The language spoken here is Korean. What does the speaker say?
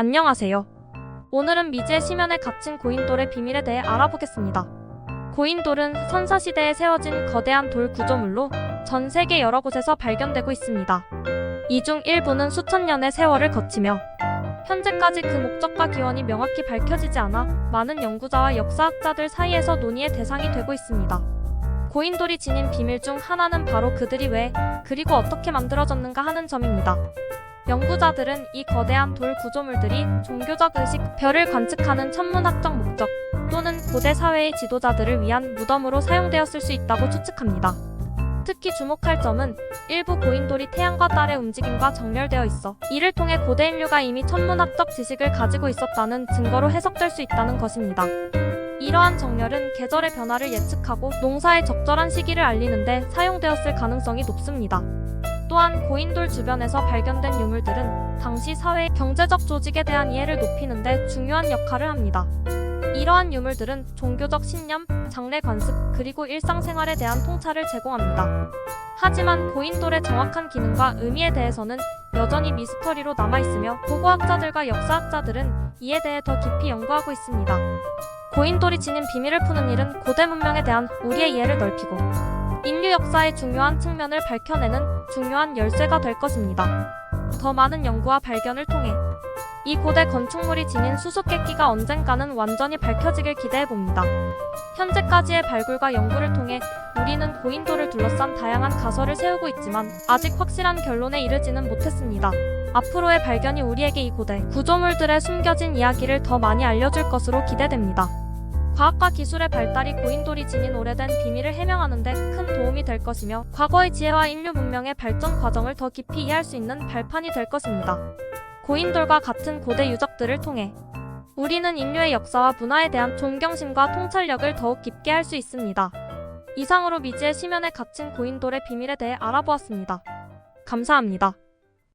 안녕하세요. 오늘은 미지의 심연에 갇힌 고인돌의 비밀에 대해 알아보겠습니다. 고인돌은 선사시대에 세워진 거대한 돌 구조물로 전 세계 여러 곳에서 발견되고 있습니다. 이 중 일부는 수천 년의 세월을 거치며 현재까지 그 목적과 기원이 명확히 밝혀지지 않아 많은 연구자와 역사학자들 사이에서 논의의 대상이 되고 있습니다. 고인돌이 지닌 비밀 중 하나는 바로 그들이 왜 그리고 어떻게 만들어졌는가 하는 점입니다. 연구자들은 이 거대한 돌 구조물들이 종교적 의식, 별을 관측하는 천문학적 목적 또는 고대 사회의 지도자들을 위한 무덤으로 사용되었을 수 있다고 추측합니다. 특히 주목할 점은 일부 고인돌이 태양과 달의 움직임과 정렬되어 있어 이를 통해 고대 인류가 이미 천문학적 지식을 가지고 있었다는 증거로 해석될 수 있다는 것입니다. 이러한 정렬은 계절의 변화를 예측하고 농사의 적절한 시기를 알리는데 사용되었을 가능성이 높습니다. 또한 고인돌 주변에서 발견된 유물들은 당시 사회의 경제적 조직에 대한 이해를 높이는데 중요한 역할을 합니다. 이러한 유물들은 종교적 신념, 장례 관습, 그리고 일상생활에 대한 통찰을 제공합니다. 하지만 고인돌의 정확한 기능과 의미에 대해서는 여전히 미스터리로 남아있으며 고고학자들과 역사학자들은 이에 대해 더 깊이 연구하고 있습니다. 고인돌이 지닌 비밀을 푸는 일은 고대 문명에 대한 우리의 이해를 넓히고 인류 역사의 중요한 측면을 밝혀내는 중요한 열쇠가 될 것입니다. 더 많은 연구와 발견을 통해 이 고대 건축물이 지닌 수수께끼가 언젠가는 완전히 밝혀지길 기대해 봅니다. 현재까지의 발굴과 연구를 통해 우리는 고인돌을 둘러싼 다양한 가설을 세우고 있지만 아직 확실한 결론에 이르지는 못했습니다. 앞으로의 발견이 우리에게 이 고대 구조물들의 숨겨진 이야기를 더 많이 알려줄 것으로 기대됩니다. 과학과 기술의 발달이 고인돌이 지닌 오래된 비밀을 해명하는데 큰 도움이 될 것이며 과거의 지혜와 인류 문명의 발전 과정을 더 깊이 이해할 수 있는 발판이 될 것입니다. 고인돌과 같은 고대 유적들을 통해 우리는 인류의 역사와 문화에 대한 존경심과 통찰력을 더욱 깊게 할 수 있습니다. 이상으로 미지의 심연에 갇힌 고인돌의 비밀에 대해 알아보았습니다. 감사합니다.